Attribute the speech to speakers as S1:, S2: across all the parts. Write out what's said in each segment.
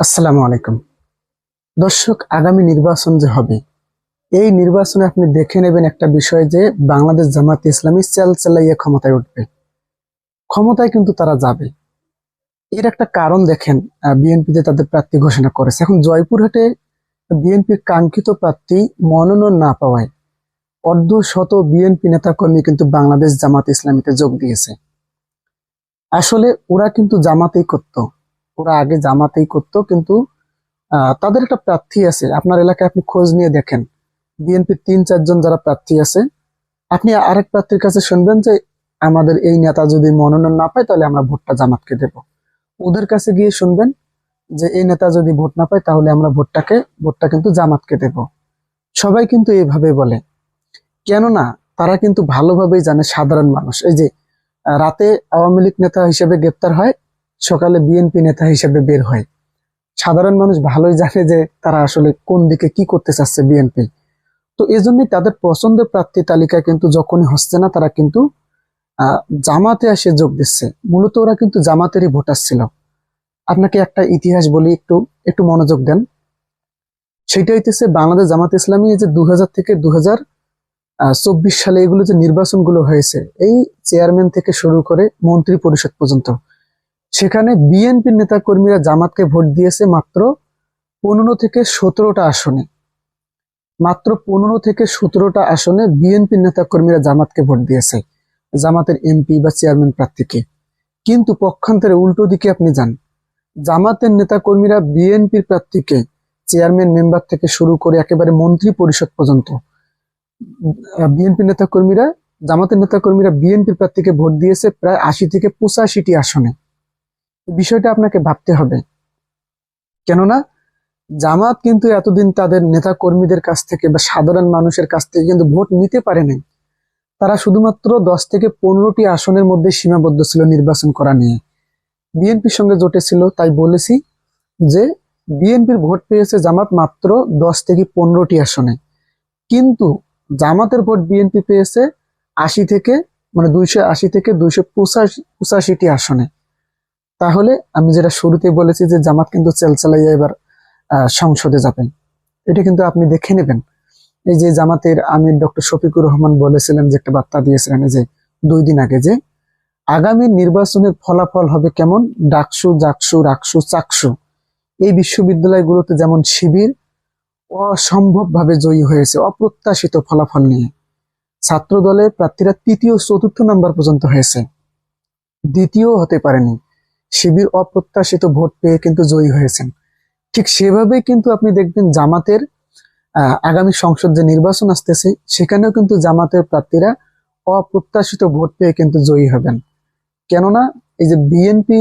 S1: আসসালামু আলাইকুম। দর্শক, আগামী নির্বাচন যে হবে, এই নির্বাচনে আপনি দেখে নেবেন একটা বিষয় যে বাংলাদেশ জামাত ইসলামী চেল চেলাইয়ে ক্ষমতায় উঠবে। ক্ষমতায় কিন্তু তারা যাবে। এর একটা কারণ দেখেন বিএনপিতে তাদের প্রার্থী ঘোষণা করেছে। এখন জয়পুরহাটে বিএনপির কাঙ্ক্ষিত প্রার্থী মনোনয়ন না পাওয়ায় অর্ধ শত বিএনপি নেতাকর্মী কিন্তু বাংলাদেশ জামাত ইসলামীতে যোগ দিয়েছে। আসলে ওরা কিন্তু জামাতেই করতো। ওরা আগে জামাতেই করতো, কিন্তু তাদের একটা প্রার্থী আছে। আপনার এলাকায় আপনি খোঁজ নিয়ে দেখেন। বিএনপির তিন, চারজন যারা প্রার্থী আছে, আপনি আরেক প্রার্থীর কাছে শুনবেন যে, আমাদের এই নেতা যদি মনোনয়ন না পায়, তাহলে আমরা ভোটটা জামাতকে দেব। ওদের কাছে গিয়ে শুনবেন যে, এই নেতা যদি ভোট না পায়, তাহলে আমরা ভোটটাকে, ভোটটা কিন্তু জামাতকে দেব। সবাই কিন্তু এইভাবে বলে। কেননা, তারা কিন্তু ভালোভাবেই জানে সাধারণ মানুষ। এই যে রাতে আওয়ামী লীগ নেতা হিসেবে গ্রেপ্তার হয় সকালে বিএনপি নেতা হিসেবে বের হয়। সাধারণ মানুষ ভালোই জানে যে তারা আসলে কোন দিকে কি করতে চাচ্ছে বিএনপি। তো এই জন্যই তাদের পছন্দের প্রার্থী তালিকা কিন্তু যখনই হচ্ছে না, তারা কিন্তু জামাতে এসে যোগ দিচ্ছে। মূলত ওরা কিন্তু জামাতেরই ভোটার ছিল। আপনাকে একটা ইতিহাস বলি, একটু একটু মনোযোগ দেন। সেটা হইতেছে বাংলাদেশ জামাত ইসলামী যে দু হাজার থেকে দু চব্বিশ সালে এগুলো যে নির্বাচনগুলো হয়েছে, এই চেয়ারম্যান থেকে শুরু করে মন্ত্রী পরিষদ পর্যন্ত সেখানে বিএনপির নেতা কর্মীরা জামাতকে ভোট দিয়েছে মাত্র পনেরো থেকে সতেরোটা আসনে। মাত্র পনেরো থেকে সতেরোটা আসনে বিএনপির নেতা কর্মীরা জামাতকে ভোট দিয়েছে, জামাতের এমপি বা চেয়ারম্যান প্রার্থীকে। কিন্তু পক্ষান্তরে উল্টো দিকে আপনি যান। জামাতের নেতা কর্মীরা বিএনপির প্রার্থীকে, চেয়ারম্যান মেম্বার থেকে শুরু করে একেবারে মন্ত্রী পরিষদ পর্যন্ত বিএনপি নেতা কর্মীরা জামাতের নেতা কর্মীরা বিএনপির প্রার্থীকে ভোট দিয়েছে প্রায় আশি থেকে পঁচাশিটি আসনে। বিষয়টা আপনাকে ভাবতে হবে। কেননা, জামাত কিন্তু এতদিন তাদের নেতা কর্মীদের কাছ থেকে বা সাধারণ মানুষের কাছ থেকে কিন্তু ভোট নিতে পারে নাই। তারা শুধুমাত্র দশ থেকে পনেরোটি আসনের মধ্যে সীমাবদ্ধ ছিল নির্বাচন করা নিয়ে। বিএনপির সঙ্গে জোটে ছিল, তাই বলেছি যে বিএনপির ভোট পেয়েছে জামাত মাত্র দশ থেকে পনেরোটি আসনে। কিন্তু জামাতের ভোট বিএনপি পেয়েছে আশি থেকে মানে দুইশো আশি থেকে দুইশো পঁচাশি, পঁচাশিটি আসনে। তাহলে আমি যেটা শুরুতে বলেছি যে জামাত কিন্তু চেলচালাইয়া এবার সংসদে যাবেন। এটা কিন্তু আপনি দেখে নেবেন। এই যে জামাতের আমির ডক্টর শফিকুর রহমান বলেছিলেন যে একটা বার্তা দিয়েছিলেন যে দুই দিন আগে যে আগামী নির্বাচনের ফলাফল হবে কেমন? ডাকসু, জাকসু, রাকসু, চাকসু। এই বিশ্ববিদ্যালয়গুলোতে যেমন শিবির অসম্ভবভাবে জয়ী হয়েছে, অপ্রত্যাশিত ফলাফল নিয়ে। ছাত্র দলের প্রার্থীরা তৃতীয় চতুর্থ নাম্বার পর্যন্ত হয়েছে। দ্বিতীয় হতে পারেনি। শিবির অপ্রত্যাশিত ভোট পেয়ে কিন্তু জয়ী হয়েছেন। ঠিক সেভাবেই কিন্তু আপনি দেখবেন জামাতের আগামী সংসদ যে নির্বাচন আসতেছে, সেখানেও কিন্তু জামাতের প্রার্থীরা অপ্রত্যাশিত ভোট পেয়ে কিন্তু জয়ী হবেন। কেননা এই যে বিএনপি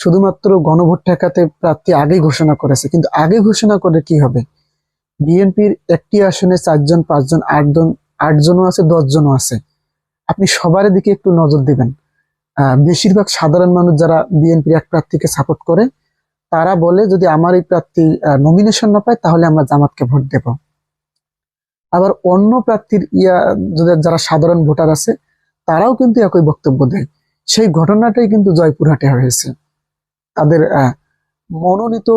S1: শুধুমাত্র গণভোট ঠেকাতে প্রার্থী আগে ঘোষণা করেছে, কিন্তু আগে ঘোষণা করে কি হবে? বিএনপির একটি আসনে চারজন, পাঁচজন, আটজন, আটজনও আছে, দশজনও আছে। আপনি সবার দিকে একটু নজর দিবেন। বেশিরভাগ সাধারণ মানুষ যারা বিএনপির এক প্রার্থীকে সাপোর্ট করে, তারা বলে যদি আমার এই প্রার্থী নমিনেশন না পায়, তাহলে আমরা জামাতকে ভোট দেব। আবার অন্য প্রার্থীর ইয়া যারা সাধারণ ভোটার আছে, তারাও কিন্তু একই বক্তব্য দেয়। সেই ঘটনাটাই কিন্তু জয়পুরহাটে হয়েছে। তাদের মনোনীত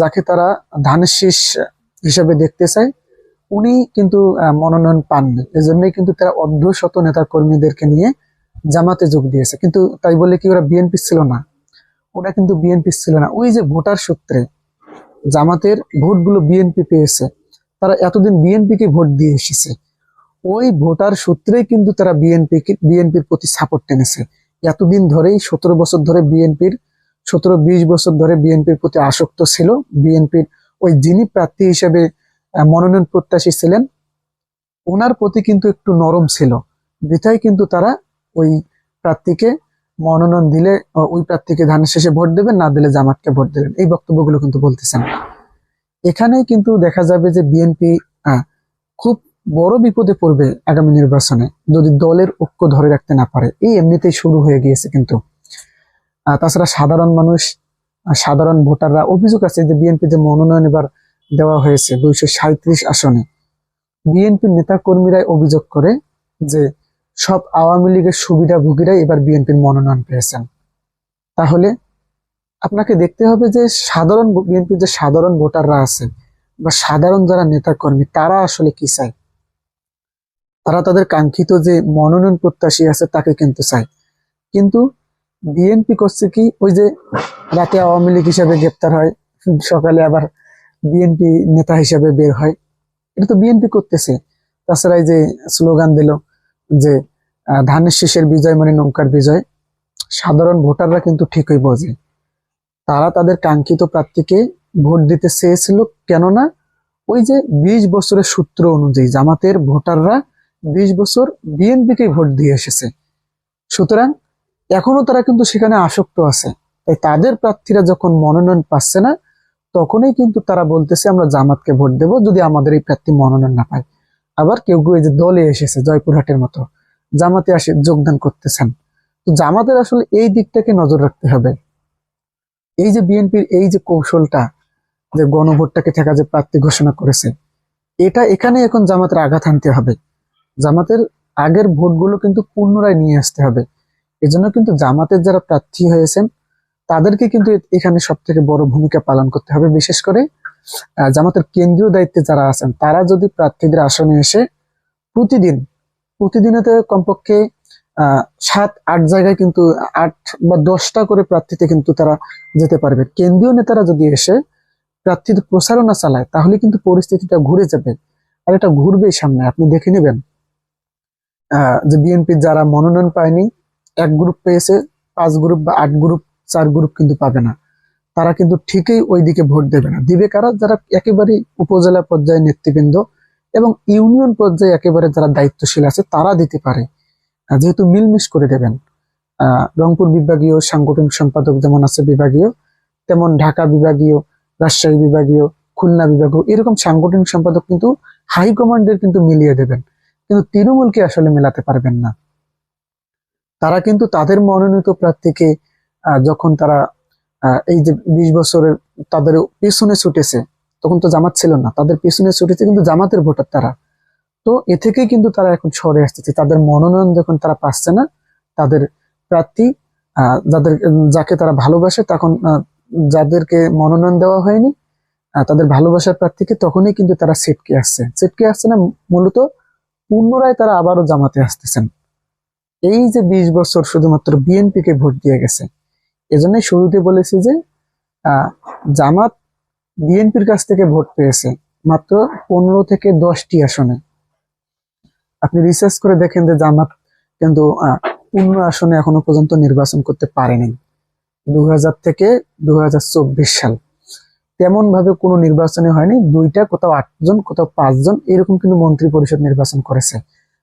S1: যাকে তারা ধানের শীষ হিসেবে দেখতে চায়, উনি কিন্তু মনোনয়ন পাননি। এজন্যই কিন্তু তারা অর্ধ শত নেতা কর্মীদেরকে নিয়ে জামাতে যোগ দিয়েছে। কিন্তু তাই বলে কি ওরা বিএনপি ছিল না? ওরা কিন্তু বিএনপি ছিল না। ওই যে ভোটার সূত্রে জামাতের ভোটগুলো বিএনপি পেয়েছে, তারা এতদিন বিএনপি কে ভোট দিয়ে এসেছে। ওই ভোটার সূত্রেই কিন্তু তারা বিএনপি বিএনপির প্রতি সাপোর্ট টেনেছে এতদিন ধরেই, সতেরো বছর ধরে বিএনপির সতেরো বিশ বছর ধরে বিএনপির প্রতি আসক্ত ছিল। বিএনপির ওই যিনি প্রার্থী হিসেবে মনোনয়ন প্রত্যাশী ছিলেন, ওনার প্রতি কিন্তু একটু নরম ছিল। বৃথাই কিন্তু তারা ওই প্রার্থীকে মনোনয়ন দিলে ওই প্রার্থীকে ধানের শেষে ভোট দেবেন, না দিলে জামাতকে ভোট দেবেন। এই বক্তব্যগুলো কিন্তু বলতেছেন এখানে কিন্তু দেখা যাবে যে বিএনপি খুব বড় বিপদে পড়বে আগামী নির্বাচনে, যদি দলের ঐক্য ধরে রাখতে না পারে। এই এমনিতেই শুরু হয়ে গিয়েছে কিন্তু। তাছাড়া সাধারণ মানুষ সাধারণ ভোটাররা অভিযোগ আছে যে বিএনপি যে মনোনয়ন এবার দেওয়া হয়েছে দুইশো আসনে। বিএনপির নেতা কর্মীরাই অভিযোগ করে যে সব আওয়ামী লীগের সুবিধাভোগীরাই এবার বিএনপির মনোনয়ন পেয়েছেন। তাহলে আপনাকে দেখতে হবে যে সাধারণ বিএনপির যে সাধারণ ভোটাররা আছে বা সাধারণ যারা নেতা কর্মী তারা আসলে কি চায়? তারা তাদের কাঙ্ক্ষিত যে মনোনয়ন প্রত্যাশী আছে তাকে কিন্তু চায়। কিন্তু বিএনপি করছে কি? ওই যে রাতে আওয়ামী লীগ হিসাবে গ্রেপ্তার হয়, সকালে আবার বিএনপি নেতা হিসাবে বের হয়। এটা তো বিএনপি করতেছে। তাছাড়া এই যে স্লোগান দিল যে ধানের শীষের বিজয় মানে নৌকার বিজয়, সাধারণ ভোটাররা কিন্তু ঠিকই বোঝে। তারা তাদের কাঙ্ক্ষিত প্রার্থীকে ভোট দিতে চেয়েছিল কেননা ওই যে বিশ বছরের সূত্র অনুযায়ী জামাতের ভোটাররা বিশ বছর বিএনপিকে ভোট দিয়ে এসেছে। সুতরাং এখনও তারা কিন্তু সেখানে আসক্ত আছে। তাই তাদের প্রার্থীরা যখন মনোনয়ন পাচ্ছে না, তখনই কিন্তু তারা বলতেছে, আমরা জামাতকে ভোট দেব যদি আমাদের এই প্রার্থী মনোনয়ন না পায়। আবার কেউ কেউ যে দলে এসেছে, জয়পুরহাটের মতো, জামাতে আসে যোগদান করতেছেন। তো জামাতের আসলে এই দিকটাকে নজর রাখতে হবে। এই যে বিএনপির এই যে কৌশলটা, যে গণভোটটাকে থাকা যে প্রার্থী ঘোষণা করেছে, এটা এখানে এখন জামাতের আঘাত আনতে হবে। জামাতের আগের ভোটগুলো কিন্তু পুনরায় নিয়ে আসতে হবে। এজন্য কিন্তু জামাতের যারা প্রার্থী হয়েছেন, তাদেরকে কিন্তু এখানে সব থেকে বড় ভূমিকা পালন করতে হবে। বিশেষ করে জামাতের কেন্দ্রীয় দায়িত্বে যারা আছেন, তারা যদি প্রার্থীদের আসনে এসে প্রতিদিন প্রতিদিনেতে কমপক্ষে সাত, আট জায়গায় কিন্তু, আট বা দশটা করে প্রার্থীতে কিন্তু তারা যেতে পারবে। কেন্দ্রীয় নেতারা যদি এসে প্রার্থীদের প্রচারণা চালায়, তাহলে কিন্তু পরিস্থিতিটা ঘুরে যাবে আর এটা ঘুরবে সামনে। আপনি দেখে নেবেন যে বিএনপির যারা মনোনয়ন পায়নি, এক গ্রুপ পেয়েছে, পাঁচ গ্রুপ বা আট গ্রুপ চার গ্রুপ কিন্তু পাবে না। তারা কিন্তু ঠিকই ওই দিকে ভোট দেবে না। দিবে কারা? যারা একেবারে উপজেলা পর্যায়ে নেতৃবৃন্দ এবং ইউনিয়ন পর্যায়ে একেবারে যারা দায়িত্বশীল আছে, তারা দিতে পারে। যেহেতু মিলমিশ করে দেবেন। রংপুর বিভাগীয়, সাংগঠনিক সম্পাদক যেমন আছে বিভাগীয়, তেমন ঢাকা বিভাগীয়, রাজশাহী বিভাগীয়, খুলনা বিভাগীয়, এরকম সাংগঠনিক সম্পাদক কিন্তু হাইকমান্ডের কিন্তু মিলিয়ে দেবেন। কিন্তু তৃণমূলকে আসলে মেলাতে পারবেন না। তারা কিন্তু তাদের মনোনীত প্রার্থীকে যখন তারা এই যে বিশ বছরের তাদের পেছনে ছুটেছে, তখন তো জামাত ছিল না। তাদের পেছনে ছুটেছে কিন্তু জামাতের ভোটার তারা। তো এ থেকেই কিন্তু তারা এখন সরে আসতেছে। তাদের মনোনয়ন যখন তারা পাচ্ছে না, তাদের প্রার্থী যাদের, যাকে তারা ভালোবাসে, তখন যাদেরকে মনোনয়ন দেওয়া হয়নি তাদের ভালোবাসার প্রার্থীকে তখনই কিন্তু তারা ছিটকে আসছে। ছিটকে আসছে না, মূলত পুনরায় তারা আবারও জামাতে আসতেছেন। এই যে বিশ বছর শুধুমাত্র বিএনপি কে ভোট দিয়ে গেছে এজন্যই শুরুতে বলেছি যে জামাত বিএনপির কাছ থেকে ভোট পেয়েছে মাত্র পনেরো থেকে দশটি আসনে। আপনি রিসার্চ করে দেখেন যে জামাত কিন্তু পূর্ণ আসনে এখনও পর্যন্ত নির্বাচন করতে পারেনি। দু হাজার থেকে দু হাজার চব্বিশ সাল। তেমন ভাবে কোনো নির্বাচনে হয়নি, দুইটা কোথাও আটজন, কোথাও পাঁচজন, এরকম কিন্তু মন্ত্রী পরিষদ নির্বাচন করেছে।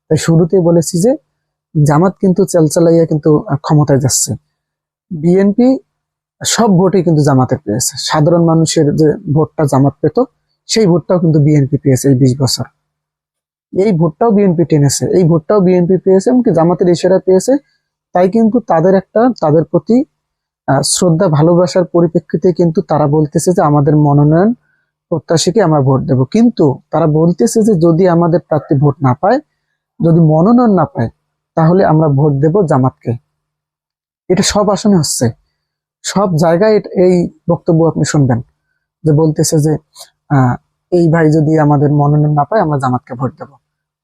S1: তাই শুরুতেই বলেছি যে, জামাত কিন্তু চালচালাইয়া কিন্তু ক্ষমতায় যাচ্ছে। বিএনপি সব ভোটই কিন্তু জামাতের পেয়েছে। সাধারণ মানুষের যে ভোটটা জামাত পেত, সেই ভোটটাও কিন্তু বিএনপি পেয়েছে এই বিশ বছর। এই ভোটটাও বিএনপি টেনেছে, এই ভোটটাও বিএনপি পেয়েছে এমনকি জামাতের ইশারা পেয়েছে। তাই কিন্তু তাদের একটা, তাদের প্রতি শ্রদ্ধা, ভালোবাসার পরিপ্রেক্ষিতে কিন্তু তারা বলতেছে যে আমাদের মনোনয়ন প্রত্যাশীকে আমরা ভোট দেব। কিন্তু তারা বলতেছে যে যদি আমাদের প্রার্থী ভোট না পায়, যদি মনোনয়ন না পায়, তাহলে আমরা ভোট দেব জামাতকে। এটা সব আসনে হচ্ছে। সব জায়গায় এই বক্তব্য আপনি শুনবেন। যে বলতেছে যে এই ভাই যদি আমাদের মনোনয়ন না পায়, আমরা জামাতকে ভোট দেবো।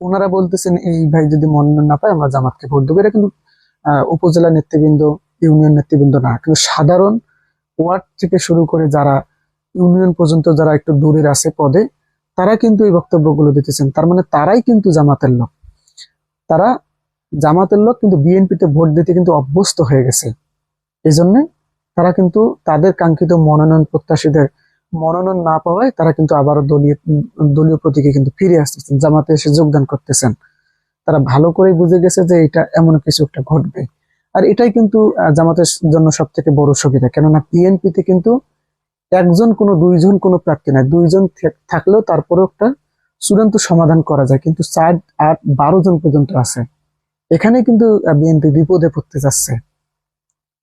S1: ওনারা বলতেছেন, এই ভাই যদি মনোনয়ন না পায়, আমরা জামাতকে ভোট দেবো। এটা কিন্তু উপজেলা নেতৃবৃন্দ, ইউনিয়ন নেতৃবৃন্দ না। কিন্তু সাধারণ ওয়ার্ড থেকে শুরু করে যারা ইউনিয়ন পর্যন্ত যারা একটু দূরের আছে পদে, তারা কিন্তু এই বক্তব্যগুলো দিতেছেন। তার মানে তারাই কিন্তু জামাতের লোক। তারা জামাতের লোক কিন্তু বিএনপিতে ভোট দিতে কিন্তু অভ্যস্ত হয়ে গেছে। এই জন্যে তারা কিন্তু তাদের কাঙ্ক্ষিত মনোনয়ন প্রত্যাশীদের মনোনয়ন না পাওয়ায় তারা কিন্তু আবারও দলীয় দলীয় প্রতীকে কিন্তু ফিরে আসতেছেন, জামাতে এসে যোগদান করতেছেন। তারা ভালো করে বুঝে গেছে যে এটা এমন কিছু একটা ঘটবে। আর এটাই কিন্তু জামাতের জন্য সব থেকে বড় সুবিধা। কেননা বিএনপিতে কিন্তু একজন কোনো দুইজন কোনো প্রার্থী নাই। দুইজন থাকলেও তারপরেও একটা চূড়ান্ত সমাধান করা যায়। কিন্তু চার আট বারো জন পর্যন্ত আছে। এখানে কিন্তু বিএনপি বিপদে পড়তে যাচ্ছে।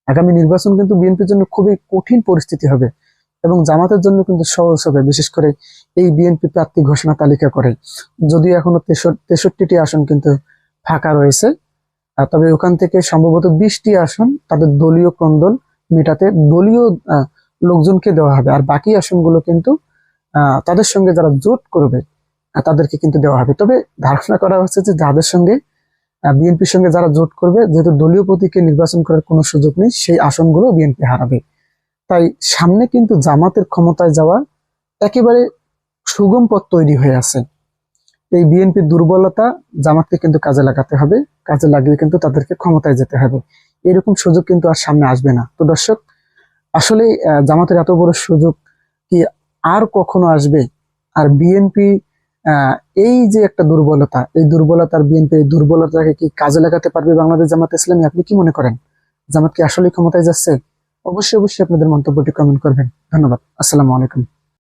S1: আগামী নির্বাচন কিন্তু বিএনপির জন্য খুবই কঠিন পরিস্থিতি হবে এবং জামাতের জন্য কিন্তু সহজ হবে, বিশেষ করে এই বিএনপি প্রার্থী ঘোষণা তালিকা করে। যদি এখনও তেষট্টিটি আসন কিন্তু ফাঁকা রয়েছে তবে ওখান থেকে সম্ভবত বিশটি আসন তাদের দলীয় ক্রন্দল মেটাতে দলীয় লোকজনকে দেওয়া হবে। আর বাকি আসনগুলো কিন্তু তাদের সঙ্গে যারা জোট করবে তাদেরকে কিন্তু দেওয়া হবে। তবে ধারণা করা হচ্ছে যে যাদের সঙ্গে বিএনপির সঙ্গে যারা জোট করবে, যেহেতু দলীয় প্রতীকে নির্বাচন করার কোনো সুযোগ নেই, সেই আসনগুলো বিএনপি হারাবে। তাই সামনে কিন্তু জামাতের ক্ষমতায় যাওয়া একেবারে সুগম পথ তৈরি হয়ে আছে। এই বিএনপির দুর্বলতা জামাতকে কিন্তু কাজে লাগাতে হবে, কাজে লাগিয়ে কিন্তু তাদেরকে ক্ষমতায় যেতে হবে। এরকম সুযোগ কিন্তু আর সামনে আসবে না। তো দর্শক আসলে জামাতের এত বড় সুযোগ কি আর কখনো আসবে? আর বিএনপি এই যে একটা দুর্বলতা, এই দুর্বলতার বিএনপি, এই দুর্বলতাকে কি কাজে লাগাতে পারবে বাংলাদেশ জামাত ইসলামী? আপনি কি মনে করেন? জামাত কি আসলে ক্ষমতায় যাচ্ছে? অবশ্যই অবশ্যই আপনাদের মন্তব্যটি কমেন্ট করবেন। ধন্যবাদ। আসসালামু আলাইকুম।